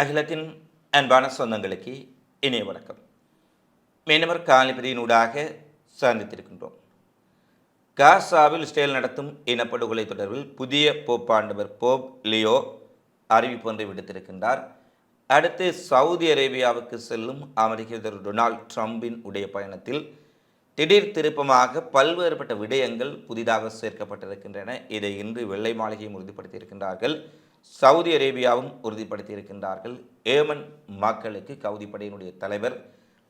அகிலத்தின் அன்பான சொந்தங்களுக்கு இணைய வணக்கம். மீனவர் காலிபதியினூடாக சந்தித்திருக்கின்றோம். காசாவில் இஸ்ரேல் நடத்தும் இனப்படுகொலை தொடர்பில் புதிய போப்பாண்டவர் போப் லியோ அறிவிப்பு ஒன்றை விடுத்திருக்கின்றார். அடுத்து சவுதி அரேபியாவுக்கு செல்லும் அமெரிக்க டொனால்ட் ட்ரம்பின் உடைய பயணத்தில் திடீர் திருப்பமாக பல்வேறுபட்ட விடயங்கள் புதிதாக சேர்க்கப்பட்டிருக்கின்றன. இதை இன்று வெள்ளை மாளிகையும் உறுதிப்படுத்தியிருக்கின்றார்கள். சவுதி அரேபியாவும் உறுதிப்படுத்தியிருக்கின்றார்கள். ஏமன் மக்களுக்கு கவுதி படையினுடைய தலைவர்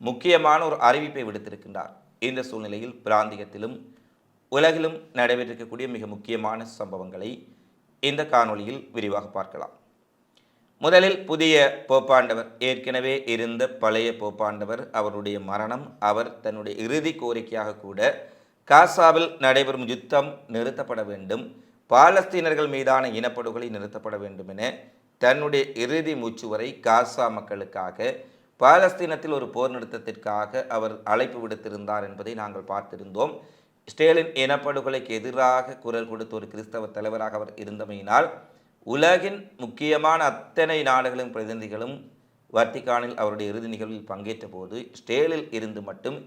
முக்கியமான ஒரு அறிவிப்பை விடுத்திருக்கின்றார். இந்த சூழ்நிலையில் பிராந்தியத்திலும் உலகிலும் நடைபெற்றிருக்கக்கூடிய மிக முக்கியமான சம்பவங்களை இந்த காணொளியில் விரிவாக பார்க்கலாம். முதலில் புதிய போப்பாண்டவர் ஏற்கனவே இருந்த பழைய போப்பாண்டவர் அவருடைய மரணம் அவர் தன்னுடைய இறுதி கோரிக்கையாக கூட காசாவில் நடைபெறும் யுத்தம் நிறுத்தப்பட வேண்டும். பாலஸ்தீனர்கள் மீதான இனப்படுகொலை நிறுத்தப்பட வேண்டும் என தன்னுடைய இறுதி மூச்சு வரை காசா மக்களுக்காக பாலஸ்தீனத்தில் ஒரு போர் நிறுத்தத்திற்காக அவர் அழைப்பு விடுத்திருந்தார் என்பதை நாங்கள் பார்த்திருந்தோம். ஸ்டேலின் இனப்படுகொலைக்கு எதிராக குரல் கொடுத்த ஒரு கிறிஸ்தவ தலைவராக அவர் இருந்தமையினால் உலகின் முக்கியமான அத்தனை நாடுகளின் பிரதிநிதிகளும் வர்த்திகானில் அவருடைய இறுதி நிகழ்வில் பங்கேற்ற போது ஸ்டேலில் இருந்து மட்டும்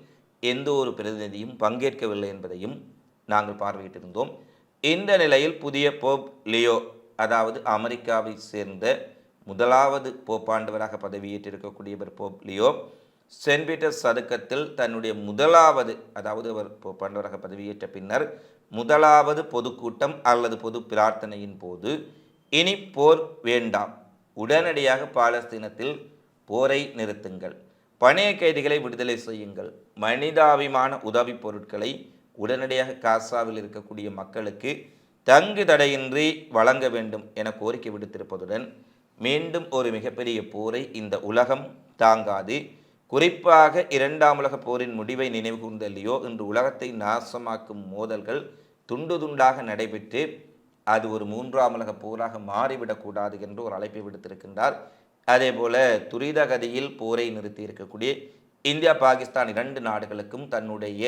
எந்த ஒரு பிரதிநிதியும் பங்கேற்கவில்லை என்பதையும் நாங்கள் பார்வையிட்டிருந்தோம். இந்த நிலையில் புதிய போப் லியோ அதாவது அமெரிக்காவை சேர்ந்த முதலாவது போப்பாண்டவராக பதவியேற்றிருக்கக்கூடியவர் போப் லியோ சென்ட் பீட்டர்ஸ் சதுக்கத்தில் தன்னுடைய முதலாவது அதாவது அவர் போப்பாண்டவராக பதவியேற்ற பின்னர் முதலாவது பொதுக்கூட்டம் அல்லது பொது பிரார்த்தனையின் போது இனி போர் வேண்டாம். உடனடியாக பாலஸ்தீனத்தில் போரை நிறுத்துங்கள். பணைய கைதிகளை விடுதலை செய்யுங்கள். மனிதாபிமான உதவிப் பொருட்களை உடனடியாக காசாவில் இருக்கக்கூடிய மக்களுக்கு தங்கு தடையின்றி வழங்க வேண்டும் என கோரிக்கை விடுத்திருப்பதுடன் மீண்டும் ஒரு மிகப்பெரிய போரை இந்த உலகம் தாங்காது. குறிப்பாக இரண்டாம் உலக போரின் முடிவை நினைவுகூர்ந்த லியோ இன்று உலகத்தை நாசமாக்கும் மோதல்கள் துண்டு துண்டாக நடைபெற்று அது ஒரு மூன்றாம் உலக போராக மாறிவிடக்கூடாது என்று ஒரு அழைப்பை விடுத்திருக்கின்றார். அதே போல துரித கதியில் போரை நிறுத்தி இருக்கக்கூடிய இந்தியா பாகிஸ்தான் இரண்டு நாடுகளுக்கும் தன்னுடைய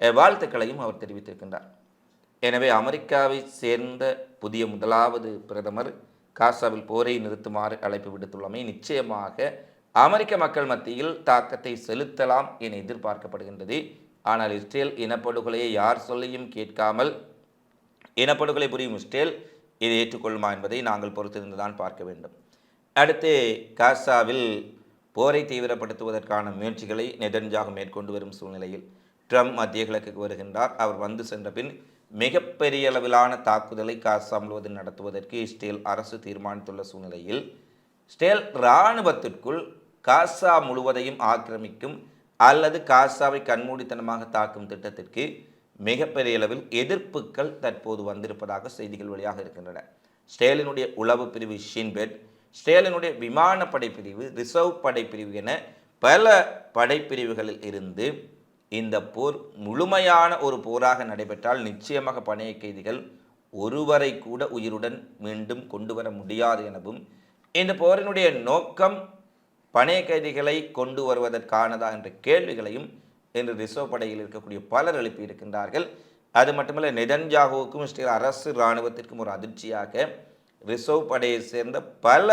வாழ்த்துக்களையும் அவர் தெரிவித்திருக்கின்றார். எனவே அமெரிக்காவை சேர்ந்த புதிய முதலாவது பிரதமர் காசாவில் போரை நிறுத்துமாறு அழைப்பு விடுத்துள்ளமை நிச்சயமாக அமெரிக்க மக்கள் மத்தியில் தாக்கத்தை செலுத்தலாம் என எதிர்பார்க்கப்படுகின்றது. ஆனால் இஸ்ரேல் இனப்படுகொலையை யார் சொல்லியும் கேட்காமல் இனப்படுகொலை புரியும் இஸ்ரேல் இதை ஏற்றுக்கொள்ளுமா என்பதை நாங்கள் பொறுத்திருந்து தான் பார்க்க வேண்டும். அடுத்து காசாவில் போரை தீவிரப்படுத்துவதற்கான முயற்சிகளை நெதன்ஜாகு மேற்கொண்டு வரும் சூழ்நிலையில் ட்ரம்ப் மத்திய கிழக்குக்கு வருகின்றார். அவர் வந்து சென்ற பின் மிகப்பெரிய அளவிலான தாக்குதலை காசா முழுவதும் நடத்துவதற்கு இஸ்ரேல் அரசு தீர்மானித்துள்ள சூழ்நிலையில் இஸ்ரேல் இராணுவத்திற்குள் காசா முழுவதையும் ஆக்கிரமிக்கும் அல்லது காசாவை கண்மூடித்தனமாக தாக்கும் திட்டத்திற்கு மிகப்பெரிய அளவில் எதிர்ப்புகள் தற்போது வந்திருப்பதாக செய்திகள் வழியாக இருக்கின்றன. ஸ்டேலினுடைய உளவு பிரிவு ஷின்பெட் ஸ்டேலினுடைய விமானப்படை பிரிவு ரிசர்வ் படைப்பிரிவு என பல படைப்பிரிவுகளில் இருந்து இந்த போர் முழுமையான ஒரு போராக நடைபெற்றால் நிச்சயமாக பணைய கைதிகள் ஒருவரை கூட உயிருடன் மீண்டும் கொண்டு வர முடியாது எனவும் இந்த போரினுடைய நோக்கம் பணைய கைதிகளை கொண்டு வருவதற்கானதா என்ற கேள்விகளையும் இன்று ரிசர்வ் படையில் இருக்கக்கூடிய பலர் எழுப்பியிருக்கின்றார்கள் அது மட்டுமல்ல நெதன்ஜாகுவுக்கும் இஸ்ரேல் அரசு இராணுவத்திற்கும் ஒரு அதிர்ச்சியாக ரிசர்வ் படையை சேர்ந்த பல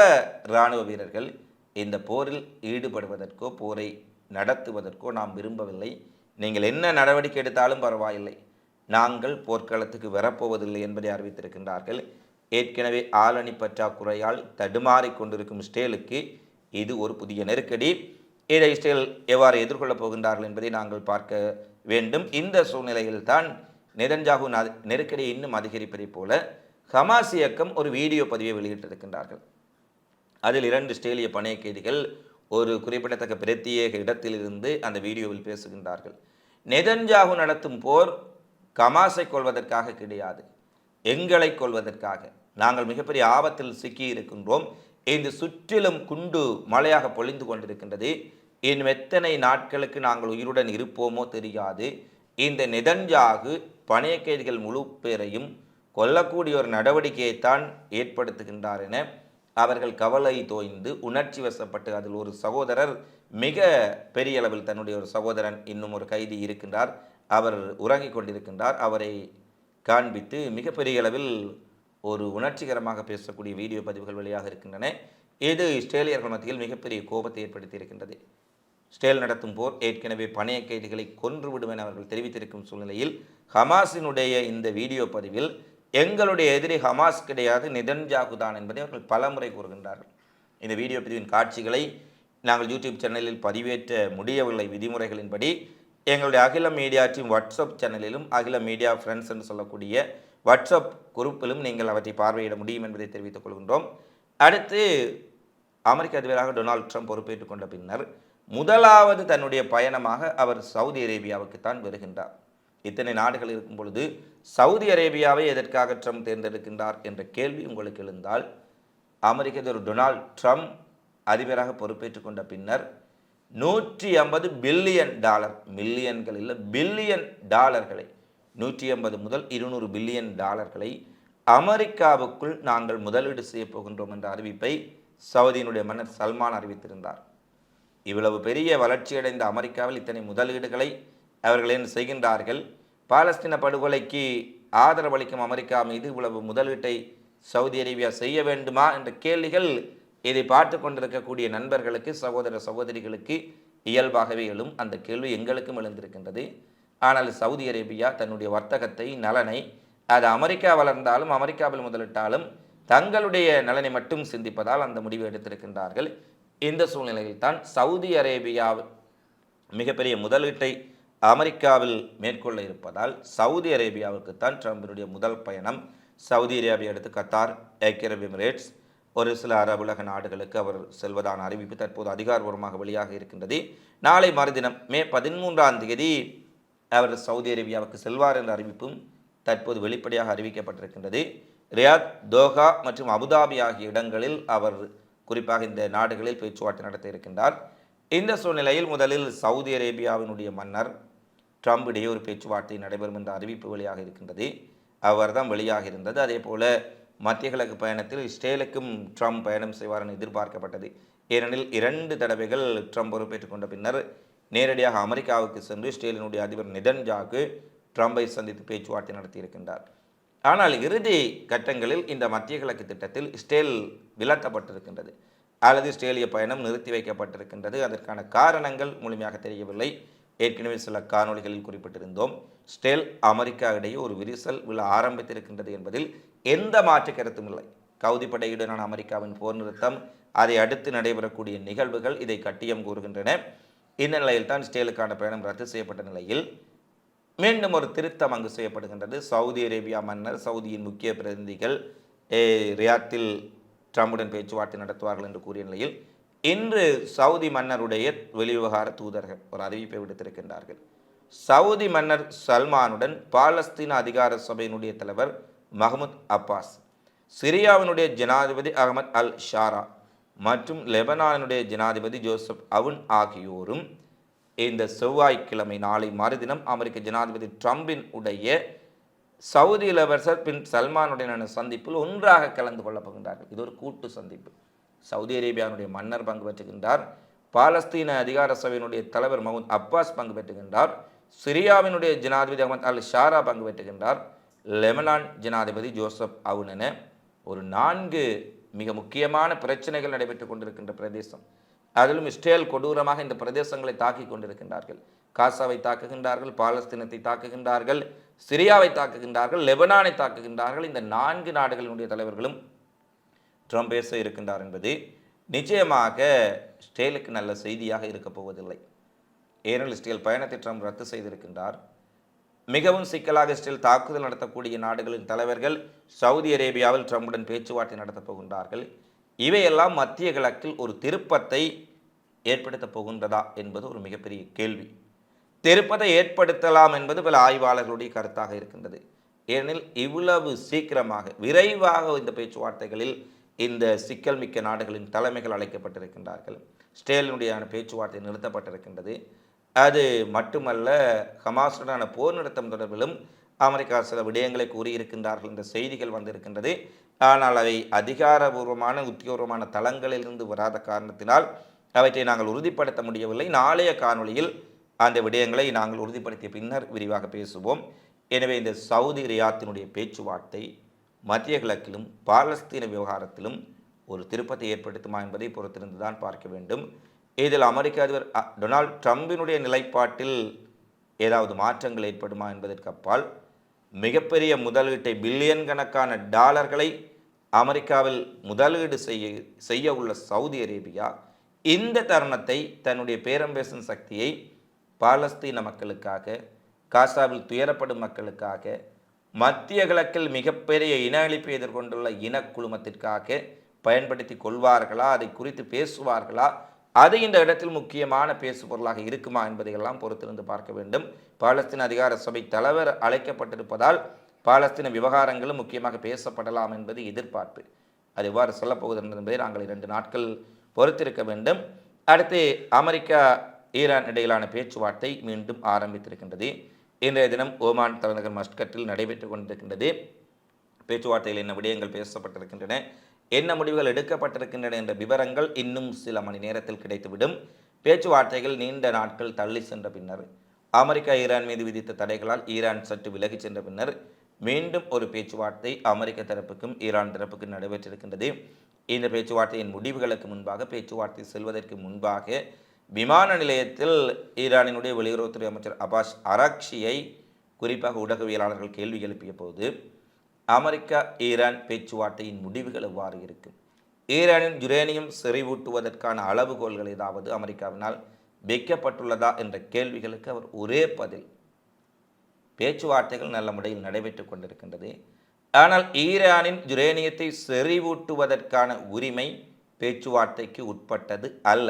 இராணுவ வீரர்கள் இந்த போரில் ஈடுபடுவதற்கோ போரை நடத்துவதற்கோ நாம் விரும்பவில்லை. நீங்கள் என்ன நடவடிக்கை எடுத்தாலும் பரவாயில்லை. நாங்கள் போர்க்களத்துக்கு வரப்போவதில்லை என்பதை அறிவித்திருக்கின்றார்கள். ஏற்கனவே ஆளணி பற்றாக்குறையால் தடுமாறிக் கொண்டிருக்கும் இஸ்ரேலுக்கு இது ஒரு புதிய நெருக்கடி. இதை இஸ்ரேல் எவ்வாறு எதிர்கொள்ளப் போகின்றார்கள் என்பதை நாங்கள் பார்க்க வேண்டும். இந்த சூழ்நிலையில்தான் நெதன்ஜாகு நெருக்கடி இன்னும் அதிகரிப்பதைப் போல ஹமாஸ் இயக்கம் ஒரு வீடியோ பதிவை வெளியிட்டிருக்கின்றார்கள். அதில் இரண்டு இஸ்ரேலிய பணைய கைதிகள் ஒரு குறிப்பிடத்தக்க பிரத்யேக இடத்திலிருந்து அந்த வீடியோவில் பேசுகின்றார்கள். நெதன்ஜாகு நடத்தும் போர் கமாஸை கொள்வதற்காக கிடையாது. எங்களை கொள்வதற்காக. நாங்கள் மிகப்பெரிய ஆபத்தில் சிக்கி இருக்கின்றோம் இந்த சுற்றிலும் குண்டு மழையாக பொழிந்து கொண்டிருக்கின்றது. இன்னும் எத்தனை நாட்களுக்கு நாங்கள் உயிருடன் இருப்போமோ தெரியாது. இந்த நெதன்ஜாகு பணைய கைதிகள் முழு பேரையும் கொல்லக்கூடிய ஒரு நடவடிக்கையைத்தான் ஏற்படுத்துகின்றார் என அவர்கள் கவலை தோய்ந்து உணர்ச்சி வசப்பட்டு அதில் ஒரு சகோதரர் மிக பெரிய அளவில் தன்னுடைய ஒரு சகோதரன் இன்னும் ஒரு கைதி இருக்கின்றார். அவர் உறங்கிக் கொண்டிருக்கின்றார். அவரை காண்பித்து மிகப்பெரிய அளவில் ஒரு உணர்ச்சிகரமாக பேசக்கூடிய வீடியோ பதிவுகள் வெளியாக இருக்கின்றன. இது இஸ்ரேலியர்கள் மத்தியில் மிகப்பெரிய கோபத்தை ஏற்படுத்தி இருக்கின்றது ஸ்டேல் நடத்தும் போர் ஏற்கனவே பணைய கைதிகளை கொன்றுவிடும் என அவர்கள் தெரிவித்திருக்கும் சூழ்நிலையில் ஹமாஸினுடைய இந்த வீடியோ பதிவில் எங்களுடைய எதிரி ஹமாஸ் கிடையாது நிதன்ஜாகு தான் என்பதை அவர்கள் பலமுறை கூறுகின்றார்கள். இந்த வீடியோ பதிவின் காட்சிகளை நாங்கள் யூடியூப் சேனலில் பதிவேற்ற முடியவில்லை விதிமுறைகளின்படி எங்களுடைய அகில மீடியா டீம் வாட்ஸ்அப் சேனலிலும் அகில மீடியா ஃப்ரெண்ட்ஸ் என்று சொல்லக்கூடிய வாட்ஸ்அப் குரூப்பிலும் நீங்கள் அவற்றை பார்வையிட முடியும் என்பதை தெரிவித்துக் கொள்கின்றோம். அடுத்து அமெரிக்க அதிபராக டொனால்ட் ட்ரம்ப் பொறுப்பேற்றுக் கொண்ட பின்னர் முதலாவது தன்னுடைய பயணமாக அவர் சவுதி அரேபியாவுக்கு தான் வருகின்றார். இத்தனை நாடுகள் இருக்கும் பொழுது சவுதி அரேபியாவை எதற்காக ட்ரம்ப் தேர்ந்தெடுக்கின்றார் என்ற கேள்வி உங்களுக்கு எழுந்தால் அமெரிக்க அதிபர் டொனால்ட் ட்ரம்ப் அதிபராக பொறுப்பேற்றுக் கொண்ட பின்னர் நூற்றி ஐம்பது பில்லியன் டாலர் மில்லியன்கள் இல்லை பில்லியன் டாலர்களை நூற்றி ஐம்பது முதல் இருநூறு பில்லியன் டாலர்களை அமெரிக்காவுக்குள் நாங்கள் முதலீடு செய்ய போகின்றோம் என்ற அறிவிப்பை சவுதியினுடைய மன்னர் சல்மான் அறிவித்திருந்தார். இவ்வளவு பெரிய வளர்ச்சியடைந்த அமெரிக்காவில் இத்தனை முதலீடுகளை அவர்கள் என்ன செய்கின்றார்கள்? பாலஸ்தீன படுகொலைக்கு ஆதரவளிக்கும் அமெரிக்கா மீது இவ்வளவு முதலீட்டை சவுதி அரேபியா செய்ய வேண்டுமா? என்ற கேள்விகள் இதை பார்த்து கொண்டிருக்கக்கூடிய நண்பர்களுக்கு சகோதர சகோதரிகளுக்கு இயல்பாகவே எழும். அந்த கேள்வி எங்களுக்கும் எழுந்திருக்கின்றது. ஆனால் சவுதி அரேபியா தன்னுடைய வர்த்தகத்தை நலனை அது அமெரிக்கா வளர்ந்தாலும் அமெரிக்காவில் முதலிட்டாலும் தங்களுடைய நலனை மட்டும் சிந்திப்பதால் அந்த முடிவை எடுத்திருக்கின்றார்கள். இந்த சூழ்நிலையில் தான் சவுதி அரேபியா மிகப்பெரிய முதலீட்டை அமெரிக்காவில் மேற்கொள்ள இருப்பதால் சவுதி அரேபியாவுக்கு தான் ட்ரம்பினுடைய முதல் பயணம். சவுதி அரேபியா அடுத்து கத்தார் ஐக்கிய அரபு எமிரேட்ஸ் ஒரு சில அரபுலக நாடுகளுக்கு அவர் செல்வதான அறிவிப்பு தற்போது அதிகாரபூர்வமாக வெளியாக இருக்கின்றது. நாளை மறுதினம் மே பதிமூன்றாம் தேதி அவர் சவுதி அரேபியாவுக்கு செல்வார் என்ற அறிவிப்பும் தற்போது வெளிப்படையாக அறிவிக்கப்பட்டிருக்கின்றது. ரியாத் தோஹா மற்றும் அபுதாபி ஆகிய இடங்களில் அவர் குறிப்பாக இந்த நாடுகளில் பேச்சுவார்த்தை நடத்த இருக்கின்றார். இந்த சூழ்நிலையில் முதலில் சவுதி அரேபியாவினுடைய மன்னர் ட்ரம்ப் இடையே ஒரு பேச்சுவார்த்தை நடைபெறும் என்ற அறிவிப்பு வெளியாக இருக்கின்றது. அவர் தான் வெளியாக இருந்தது. அதே போல் மத்திய கிழக்கு பயணத்தில் இஸ்ரேலுக்கும் ட்ரம்ப் பயணம் செய்வார் என எதிர்பார்க்கப்பட்டது. ஏனெனில் இரண்டு தடவைகள் ட்ரம்ப் பொறுப்பேற்றுக் கொண்ட பின்னர் நேரடியாக அமெரிக்காவுக்கு சென்று இஸ்ரேலினுடைய அதிபர் நிதன்ஜாக்கு ட்ரம்பை சந்தித்து பேச்சுவார்த்தை நடத்தியிருக்கின்றார். ஆனால் இறுதி கட்டங்களில் இந்த மத்திய கிழக்கு திட்டத்தில் இஸ்ரேல் விலக்கப்பட்டிருக்கின்றது. அல்லது இஸ்ரேலிய பயணம் நிறுத்தி வைக்கப்பட்டிருக்கின்றது. அதற்கான காரணங்கள் முழுமையாக தெரியவில்லை. ஏற்கனவே சில காணொளிகளில் குறிப்பிட்டிருந்தோம். ஸ்டேல் அமெரிக்கா இடையே ஒரு விரிசல் விழ ஆரம்பித்திருக்கின்றது என்பதில் எந்த மாற்று கருத்தும் இல்லை. கவுதி படையுடனான அமெரிக்காவின் போர் நிறுத்தம் அதை அடுத்து நடைபெறக்கூடிய நிகழ்வுகள் இதை கட்டியம் கூறுகின்றன. இந்த நிலையில் தான் ஸ்டேலுக்கான பயணம் ரத்து செய்யப்பட்ட நிலையில் மீண்டும் ஒரு திருத்தம் அங்கு செய்யப்படுகின்றது. சவுதி அரேபியா மன்னர் சவுதியின் முக்கிய பிரதிநிதிகள் ரியாத்தில் ட்ரம்புடன் பேச்சுவார்த்தை நடத்துவார்கள் என்று கூறிய நிலையில் இன்று சவுதி மன்னருடைய வெளிவிவகார தூதர்கள் ஒரு அறிவிப்பை விடுத்திருக்கின்றார்கள். சவுதி மன்னர் சல்மானுடன் பாலஸ்தீன அதிகார சபையினுடைய தலைவர் மஹமுத் அப்பாஸ் சிரியாவினுடைய ஜனாதிபதி அகமத் அல் ஷாரா மற்றும் லெபனானுடைய ஜனாதிபதி ஜோசப் அவுன் ஆகியோரும் இந்த செவ்வாய்க்கிழமை நாளை மறுதினம் அமெரிக்க ஜனாதிபதி ட்ரம்பின் உடைய சவுதி இளவரசர் பின் சல்மானுடனான சந்திப்பில் ஒன்றாக கலந்து கொள்ளப் போகின்றார்கள். இது ஒரு கூட்டு சந்திப்பு. சவுதி அரேபியாவுடைய மன்னர் பங்கு பெற்றுகின்றார். பாலஸ்தீன அதிகார சபையினுடைய தலைவர் மஹமூத் அப்பாஸ் பங்கு பெற்றுகின்றார். சிரியாவினுடைய ஜனாதிபதி அகமத் அல் ஷாரா பங்கு பெற்றுகின்றார். லெபனான் ஜனாதிபதி ஜோசப் அவுனென ஒரு நான்கு மிக முக்கியமான பிரச்சனைகள் நடைபெற்றுக் கொண்டிருக்கின்ற பிரதேசம். அதிலும் இஸ்ரேல் கொடூரமாக இந்த பிரதேசங்களை தாக்கி கொண்டிருக்கின்றார்கள். காசாவை தாக்குகின்றார்கள் பாலஸ்தீனத்தை தாக்குகின்றார்கள் சிரியாவை தாக்குகின்றார்கள் லெபனானை தாக்குகின்றார்கள். இந்த நான்கு நாடுகளினுடைய தலைவர்களும் ட்ரம்ப் பேச இருக்கின்றார் என்பது நிச்சயமாக ஸ்டேலுக்கு நல்ல செய்தியாக இருக்கப் போவதில்லை. ஏனெனில் இஸ்ரேல் பயணத்தை ட்ரம்ப் ரத்து செய்திருக்கின்றார். மிகவும் சிக்கலாக இஸ்ரேல் தாக்குதல் நடத்தக்கூடிய நாடுகளின் தலைவர்கள் சவுதி அரேபியாவில் ட்ரம்புடன் பேச்சுவார்த்தை நடத்தப் போகின்றார்கள். இவையெல்லாம் மத்திய கிழக்கில் ஒரு திருப்பத்தை ஏற்படுத்தப் போகின்றதா என்பது ஒரு மிகப்பெரிய கேள்வி. திருப்பதை ஏற்படுத்தலாம் என்பது பல ஆய்வாளர்களுடைய கருத்தாக இருக்கின்றது. ஏனெனில் இவ்வளவு சீக்கிரமாக விரைவாக இந்த பேச்சுவார்த்தைகளில் இந்த சிக்கல் மிக்க நாடுகளின் தலைமைகள் அழைக்கப்பட்டிருக்கின்றார்கள். ஸ்டேலினுடையான பேச்சுவார்த்தை நிறுத்தப்பட்டிருக்கின்றது. அது மட்டுமல்ல ஹமாஸுடனான போர் நிறுத்தம் தொடர்பிலும் அமெரிக்கா சில விடயங்களை கூறியிருக்கின்றார்கள் என்ற செய்திகள் வந்திருக்கின்றது. ஆனால் அவை அதிகாரபூர்வமான உத்தியோகமான தளங்களிலிருந்து வராத காரணத்தினால் அவற்றை நாங்கள் உறுதிப்படுத்த முடியவில்லை. நாளைய காணொளியில் அந்த விடயங்களை நாங்கள் உறுதிப்படுத்திய பின்னர் விரிவாக பேசுவோம். எனவே இந்த சவுதி ரியாத்தினுடைய பேச்சுவார்த்தை மத்திய கிழக்கிலும் பாலஸ்தீன விவகாரத்திலும் ஒரு திருப்பத்தை ஏற்படுத்துமா என்பதை பொறுத்திருந்து தான் பார்க்க வேண்டும். இதில் அமெரிக்க அதிபர் டொனால்ட் ட்ரம்பினுடைய நிலைப்பாட்டில் ஏதாவது மாற்றங்கள் ஏற்படுமா என்பதற்கு அப்பால் மிகப்பெரிய முதலீட்டை பில்லியன் கணக்கான டாலர்களை அமெரிக்காவில் முதலீடு செய்ய செய்ய உள்ள சவுதி அரேபியா இந்த தருணத்தை தன்னுடைய பேரம்பேசும் சக்தியை பாலஸ்தீன மக்களுக்காக காசாவில் துயரப்படும் மக்களுக்காக மத்திய கிழக்கில் மிகப்பெரிய இன அழிப்பை எதிர்கொண்டுள்ள இனக்குழுமத்திற்காக பயன்படுத்தி கொள்வார்களா? அதை குறித்து பேசுவார்களா? அது இந்த இடத்தில் முக்கியமான பேசு பொருளாக இருக்குமா என்பதையெல்லாம் பொறுத்திருந்து பார்க்க வேண்டும். பாலஸ்தீன அதிகார சபை தலைவர் அழைக்கப்பட்டிருப்பதால் பாலஸ்தீன விவகாரங்களும் முக்கியமாக பேசப்படலாம் என்பது எதிர்பார்ப்பு. அது எவ்வாறு சொல்லப்போகுது என்பதை நாங்கள் இரண்டு நாட்கள் பொறுத்திருக்க வேண்டும். அடுத்து அமெரிக்கா ஈரான் இடையிலான பேச்சுவார்த்தை மீண்டும் ஆரம்பித்திருக்கின்றது. இன்றைய தினம் ஓமான் தலைநகர் மஸ்கட்டில் நடைபெற்றுக் கொண்டிருக்கின்றது. பேச்சுவார்த்தையில் என்ன விடயங்கள் பேசப்பட்டிருக்கின்றன. என்ன முடிவுகள் எடுக்கப்பட்டிருக்கின்றன என்ற விவரங்கள் இன்னும் சில மணி நேரத்தில் கிடைத்துவிடும். பேச்சுவார்த்தைகள் நீண்ட நாட்கள் தள்ளி சென்ற பின்னர் அமெரிக்கா ஈரான் மீது விதித்த தடைகளால் ஈரான் சற்று விலகிச் சென்ற பின்னர் மீண்டும் ஒரு பேச்சுவார்த்தை அமெரிக்க தரப்புக்கும் ஈரான் தரப்புக்கும் நடைபெற்றிருக்கின்றது. இந்த பேச்சுவார்த்தையின் முடிவுகளுக்கு முன்பாக பேச்சுவார்த்தை செல்வதற்கு முன்பாக விமான நிலையத்தில் ஈரானினுடைய வெளியுறவுத்துறை அமைச்சர் அபாஸ் அராக்ஷியை குறிப்பாக ஊடகவியலாளர்கள் கேள்வி எழுப்பிய போது அமெரிக்கா ஈரான் பேச்சுவார்த்தையின் முடிவுகள் எவ்வாறு இருக்கும்? ஈரானின் யுரேனியம் செறிவூட்டுவதற்கான அளவுகோல்கள் ஏதாவது அமெரிக்காவினால் வைக்கப்பட்டுள்ளதா என்ற கேள்விகளுக்கு அவர் ஒரே பதில் பேச்சுவார்த்தைகள் நல்ல முறையில் நடைபெற்றுக் கொண்டிருக்கின்றது. ஆனால் ஈரானின் யுரேனியத்தை செறிவூட்டுவதற்கான உரிமை பேச்சுவார்த்தைக்கு உட்பட்டது அல்ல.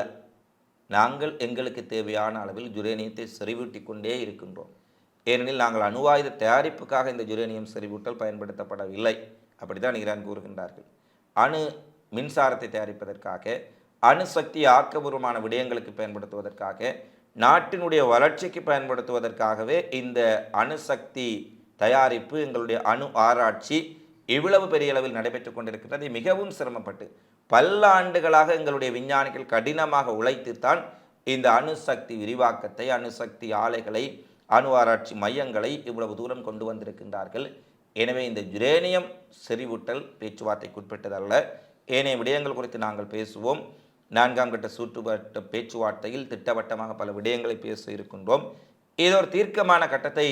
நாங்கள் எங்களுக்கு தேவையான அளவில் யுரேனியத்தை செறிவூட்டி கொண்டே இருக்கின்றோம். ஏனெனில் நாங்கள் அணுவாயுத தயாரிப்புக்காக இந்த யுரேனியம் செறிவூட்டல் பயன்படுத்தப்படவில்லை. அப்படித்தான் ஈரான் கூறுகின்றார்கள். அணு மின்சாரத்தை தயாரிப்பதற்காக அணுசக்தி ஆக்கபூர்வமான விடயங்களுக்கு பயன்படுத்துவதற்காக நாட்டினுடைய வளர்ச்சிக்கு பயன்படுத்துவதற்காகவே இந்த அணுசக்தி தயாரிப்பு எங்களுடைய அணு ஆராய்ச்சி இவ்வளவு பெரிய அளவில் நடைபெற்று கொண்டிருக்கிறது மிகவும் சிரமப்பட்டு பல்லாண்டுகளாக எங்களுடைய விஞ்ஞானிகள் கடினமாக உழைத்துத்தான் இந்த அணுசக்தி விரிவாக்கத்தை அணுசக்தி ஆலைகளை அணு ஆராய்ச்சி மையங்களை இவ்வளவு தூரம் கொண்டு வந்திருக்கின்றார்கள். எனவே இந்த யுரேனியம் செறிவூட்டல் பேச்சுவார்த்தைக்குட்பட்டதல்ல ஏனைய விடயங்கள் குறித்து நாங்கள் பேசுவோம். நான்காம் கட்ட சுற்றுவட்ட பேச்சுவார்த்தையில் திட்டவட்டமாக பல விடயங்களை பேச இருக்கின்றோம். இது ஒரு தீர்க்கமான கட்டத்தை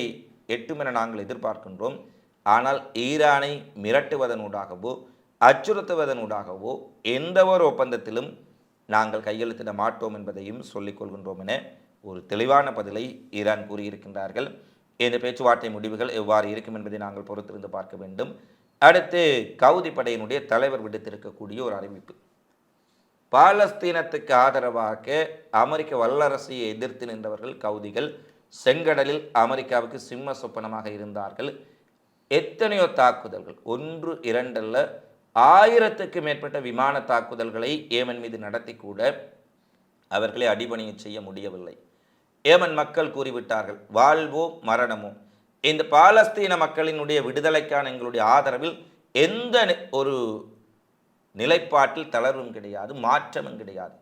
எட்டும் என நாங்கள் எதிர்பார்க்கின்றோம். ஆனால் ஈரானை மிரட்டுவதனூடாகவோ அச்சுறுத்துவதனூடாகவோ எந்த ஒரு ஒப்பந்தத்திலும் நாங்கள் கையெழுத்திட மாட்டோம் என்பதையும் சொல்லிக் கொள்கின்றோம் என ஒரு தெளிவான பதிலை ஈரான் கூறியிருக்கின்றார்கள். இந்த பேச்சுவார்த்தை முடிவுகள் எவ்வாறு இருக்கும் என்பதை நாங்கள் பொறுத்திருந்து பார்க்க வேண்டும். அடுத்து கவுதி படையினுடைய தலைவர் விடுத்திருக்கக்கூடிய ஒரு அறிவிப்பு. பாலஸ்தீனத்துக்கு ஆதரவாக அமெரிக்க வல்லரசையை எதிர்த்து நின்றவர்கள் கவுதிகள் செங்கடலில் அமெரிக்காவுக்கு சிம்ம சொப்பனமாக இருந்தார்கள். எத்தனையோ தாக்குதல்கள் ஒன்று இரண்டல்ல ஆயிரத்துக்கு மேற்பட்ட விமான தாக்குதல்களை ஏமன் மீது நடத்தி கூட அவர்களை அடிபணிய செய்ய முடியவில்லை. ஏமன் மக்கள் கூறிவிட்டார்கள் வாழ்வோ மரணமோ? இந்த பாலஸ்தீன மக்களினுடைய விடுதலைக்கான எங்களுடைய ஆதரவில் எந்த ஒரு நிலைப்பாட்டில் தளர்வும் கிடையாது மாற்றமும் கிடையாது.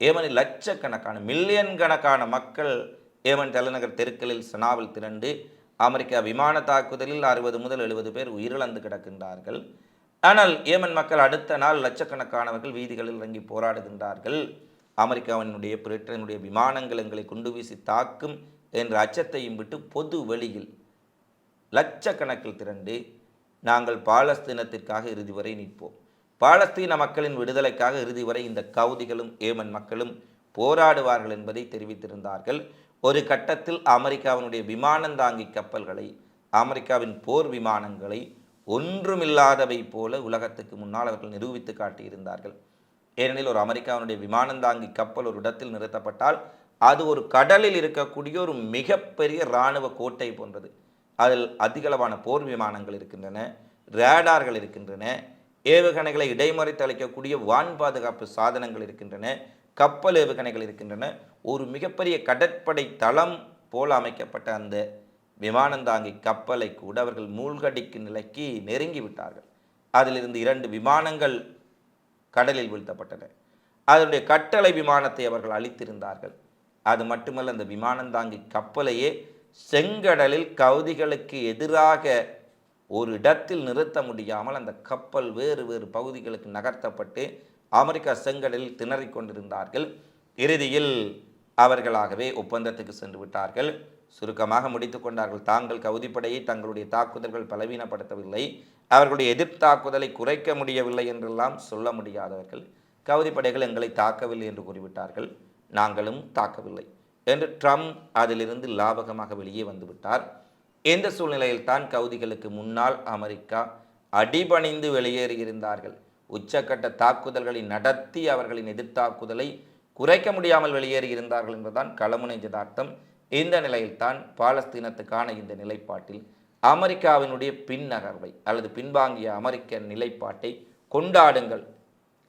ஏமனில் லட்சக்கணக்கான மில்லியன் கணக்கான மக்கள் ஏமன் தலைநகர் தெருக்களில் சனாவில் திரண்டு அமெரிக்கா விமான தாக்குதலில் அறுபது முதல் எழுபது பேர் உயிரிழந்து கிடக்கின்றார்கள். ஆனால் ஏமன் மக்கள் அடுத்த நாள் லட்சக்கணக்கானவர்கள் வீதிகளில் இறங்கி போராடுகின்றார்கள். அமெரிக்காவினுடைய பிரிட்டனுடைய விமானங்கள் எங்களை குண்டு வீசி தாக்கும் என்ற அச்சத்தையும் விட்டு பொது வெளியில் லட்சக்கணக்கில் திரண்டு நாங்கள் பாலஸ்தீனத்திற்காக இறுதி வரை நிற்போம். பாலஸ்தீன மக்களின் விடுதலைக்காக இறுதி வரை இந்த கவுதிகளும் ஏமன் மக்களும் போராடுவார்கள் என்பதை தெரிவித்திருந்தார்கள். ஒரு கட்டத்தில் அமெரிக்காவினுடைய விமானந்தாங்கி கப்பல்களை அமெரிக்காவின் போர் விமானங்களை ஒன்றுமில்லாதவை போல உலகத்துக்கு முன்னால் அவர்கள் நிரூபித்து காட்டியிருந்தார்கள். ஏனெனில் ஒரு அமெரிக்காவினுடைய விமானந்தாங்கி கப்பல் ஒரு இடத்தில் நிறுத்தப்பட்டால் அது ஒரு கடலில் இருக்கக்கூடிய ஒரு மிகப்பெரிய இராணுவ கோட்டை போன்றது. அதில் அதிகளவான போர் விமானங்கள் இருக்கின்றன ரேடார்கள் இருக்கின்றன ஏவுகணைகளை இடைமறித்து அளிக்கக்கூடிய வான் பாதுகாப்பு சாதனங்கள் இருக்கின்றன கப்பல் ஏவுகணைகள் இருக்கின்றன. ஒரு மிகப்பெரிய கடற்படை தளம் போல அமைக்கப்பட்ட அந்த விமானந்தாங்கி கப்பலை கூட அவர்கள் மூழ்கடிக்கும் நிலைக்கு நெருங்கி விட்டார்கள். அதிலிருந்து இரண்டு விமானங்கள் கடலில் வீழ்த்தப்பட்டன. அதனுடைய கட்டளை விமானத்தை அவர்கள் அழித்திருந்தார்கள். அது மட்டுமல்ல அந்த விமானந்தாங்கி கப்பலையே செங்கடலில் கவுதிகளுக்கு எதிராக ஒரு இடத்தில் நிறுத்த முடியாமல் அந்த கப்பல் வேறு வேறு பகுதிகளுக்கு நகர்த்தப்பட்டு அமெரிக்கா செங்கடலில் திணறிக் கொண்டிருந்தார்கள். இறுதியில் அவர்களாகவே ஒப்பந்தத்துக்கு சென்று விட்டார்கள். சுருக்கமாக முடித்து கொண்டார்கள். தாங்கள் கவுதிப்படையை தங்களுடைய தாக்குதல்கள் பலவீனப்படுத்தவில்லை. அவர்களுடைய எதிர்த்தாக்குதலை குறைக்க முடியவில்லை என்றெல்லாம் சொல்ல முடியாதவர்கள் கவுதிப்படைகள் எங்களை தாக்கவில்லை என்று கூறிவிட்டார்கள். நாங்களும் தாக்கவில்லை என்று ட்ரம்ப் அதிலிருந்து லாபகமாக வெளியே வந்துவிட்டார். இந்த சூழ்நிலையில் தான் கவுதிகளுக்கு முன்னால் அமெரிக்கா அடிபணிந்து வெளியேறியிருந்தார்கள். உச்சக்கட்ட தாக்குதல்களை நடத்தி அவர்களின் எதிர்த்தாக்குதலை குறைக்க முடியாமல் வெளியேறியிருந்தார்கள் என்பதுதான் களமுனை ஜதார்த்தம் இந்த நிலையில்தான் பாலஸ்தீனத்துக்கான இந்த நிலைப்பாட்டில் அமெரிக்காவினுடைய பின்னகர்வை அல்லது பின்வாங்கிய அமெரிக்க நிலைப்பாட்டை கொண்டாடுங்கள்.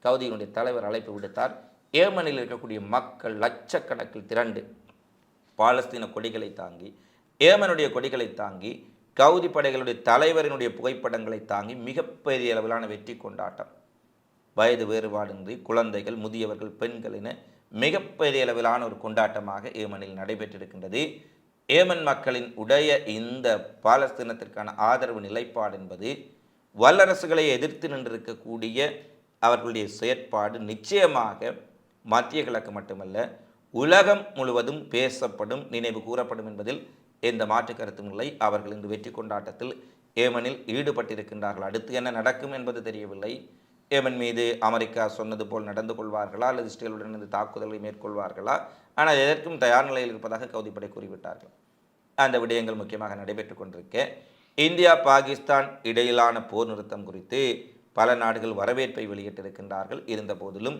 கவுதியினுடைய தலைவர் அழைப்பு விடுத்தார். ஏமனில் இருக்கக்கூடிய மக்கள் லட்சக்கணக்கில் திரண்டு பாலஸ்தீன கொடிகளை தாங்கி ஏமனுடைய கொடிகளை தாங்கி கவுதி படைகளுடைய தலைவரினுடைய புகைப்படங்களை தாங்கி மிகப்பெரிய அளவிலான வெற்றி கொண்டாட்டம். வயது வேறுபாடின்றி குழந்தைகள் முதியவர்கள் பெண்கள் என மிகப்பெரிய அளவிலான ஒரு கொண்டாட்டமாக ஏமனில் நடைபெற்றிருக்கின்றது. ஏமன் மக்களின் உடைய இந்த பாலஸ்தீனத்திற்கான ஆதரவு நிலைப்பாடு என்பது வல்லரசுகளை எதிர்த்து நின்றிருக்கக்கூடிய அவர்களுடைய செயற்பாடு நிச்சயமாக மத்திய கிழக்கு மட்டுமல்ல உலகம் முழுவதும் பேசப்படும் நினைவு கூறப்படும் என்பதில் எந்த மாற்று கருத்தும் இல்லை. அவர்கள் இந்த வெற்றி கொண்டாட்டத்தில் ஏமனில் ஈடுபட்டிருக்கின்றார்கள். அடுத்து என்ன நடக்கும் என்பது தெரியவில்லை. ஏமன் மீது அமெரிக்கா சொன்னது போல் நடந்து கொள்வார்களா? அல்லது இஸ்ரேலுடன் இருந்து தாக்குதலை மேற்கொள்வார்களா? ஆனால் எதற்கும் தயார் நிலையில் இருப்பதாக கவுதிப்படை கூறிவிட்டார்கள். அந்த விடயங்கள் முக்கியமாக நடைபெற்று கொண்டிருக்க இந்தியா பாகிஸ்தான் இடையிலான போர் நிறுத்தம் குறித்து பல நாடுகள் வரவேற்பை வெளியிட்டிருக்கின்றார்கள். இருந்த போதிலும்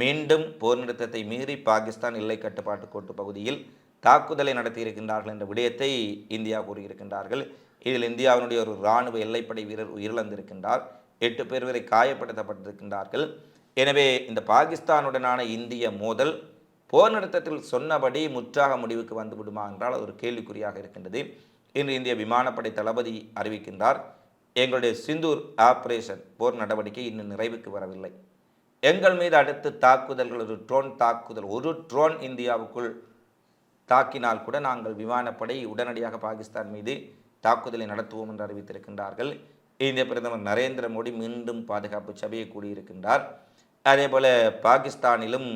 மீண்டும் போர் நிறுத்தத்தை மீறி பாகிஸ்தான் எல்லை கட்டுப்பாட்டு கோட்டு பகுதியில் தாக்குதலை நடத்தியிருக்கின்றார்கள் என்ற விடயத்தை இந்தியா கூறியிருக்கின்றார்கள். இதில் இந்தியாவினுடைய ஒரு இராணுவ எல்லைப்படை வீரர் உயிரிழந்திருக்கின்றார். எட்டு பேர் வரை காயப்படுத்தப்பட்டிருக்கின்றார்கள். எனவே இந்த பாகிஸ்தானுடனான இந்திய மோதல் போர் நிறுத்தத்தில் சொன்னபடி முற்றாக முடிவுக்கு வந்துவிடுமா என்றால் அது ஒரு கேள்விக்குறியாக இருக்கின்றது இன்று இந்திய விமானப்படை தளபதி அறிவிக்கின்றார். எங்களுடைய சிந்தூர் ஆப்ரேஷன் போர் நடவடிக்கை இன்னும் நிறைவுக்கு வரவில்லை. எங்கள் மீது அடுத்து தாக்குதல்கள் ஒரு ட்ரோன் தாக்குதல் ஒரு ட்ரோன் இந்தியாவுக்குள் தாக்கினால் கூட நாங்கள் விமானப்படை உடனடியாக பாகிஸ்தான் மீது தாக்குதலை நடத்துவோம் என்று அறிவித்திருக்கின்றார்கள். இந்திய பிரதமர் நரேந்திர மோடி மீண்டும் பாதுகாப்பு சபையை கூடியிருக்கின்றார். அதே போல பாகிஸ்தானிலும்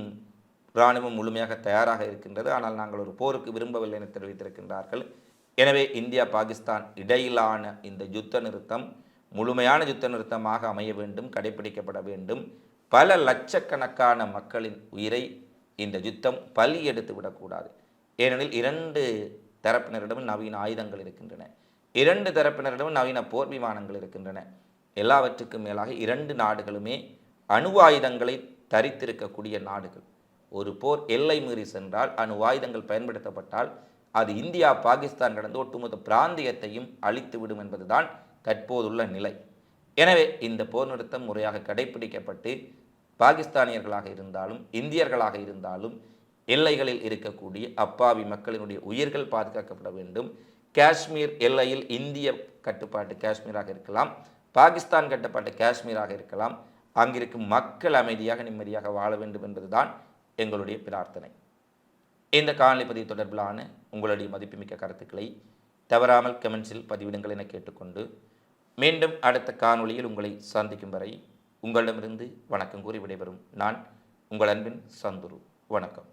இராணுவம் முழுமையாக தயாராக இருக்கின்றது. ஆனால் நாங்கள் ஒரு போருக்கு விரும்பவில்லை என தெரிவித்திருக்கின்றார்கள். எனவே இந்தியா பாகிஸ்தான் இடையிலான இந்த யுத்த நிறுத்தம் முழுமையான யுத்த நிறுத்தமாக அமைய வேண்டும் கடைபிடிக்கப்பட வேண்டும். பல லட்சக்கணக்கான மக்களின் உயிரை இந்த யுத்தம் பலி எடுத்து விடக்கூடாது. ஏனெனில் இரண்டு தரப்பினரிடமும் நவீன ஆயுதங்கள் இருக்கின்றன. இரண்டு தரப்பினரிடமும் நவீன போர் விமானங்கள் இருக்கின்றன. எல்லாவற்றுக்கும் மேலாக இரண்டு நாடுகளுமே அணு ஆயுதங்களை தரித்திருக்கக்கூடிய நாடுகள். ஒரு போர் எல்லை மீறி சென்றால் அணு ஆயுதங்கள் பயன்படுத்தப்பட்டால் அது இந்தியா பாகிஸ்தான் கடந்து ஒட்டுமொத்த பிராந்தியத்தையும் அழித்துவிடும் என்பதுதான் தற்போதுள்ள நிலை. எனவே இந்த போர் நிறுத்தம் முறையாக கடைபிடிக்கப்பட்டு பாகிஸ்தானியர்களாக இருந்தாலும் இந்தியர்களாக இருந்தாலும் எல்லைகளில் இருக்கக்கூடிய அப்பாவி மக்களினுடைய உயிர்கள் பாதுகாக்கப்பட வேண்டும். காஷ்மீர் எல்லையில் இந்திய கட்டுப்பாட்டு காஷ்மீராக இருக்கலாம் பாகிஸ்தான் கட்டுப்பாட்டு காஷ்மீராக இருக்கலாம். அங்கிருக்கும் மக்கள் அமைதியாக நிம்மதியாக வாழ வேண்டும் என்பதுதான் எங்களுடைய பிரார்த்தனை. இந்த காணொலி பதிவு தொடர்பிலான உங்களுடைய மதிப்புமிக்க கருத்துக்களை தவறாமல் கமெண்ட்ஸில் பதிவிடுங்கள் என கேட்டுக்கொண்டு மீண்டும் அடுத்த காணொளியில் உங்களை சந்திக்கும் வரை உங்களிடமிருந்து வணக்கம் கூறி விடைபெறும் நான் உங்கள் அன்பின் சந்துரு. வணக்கம்.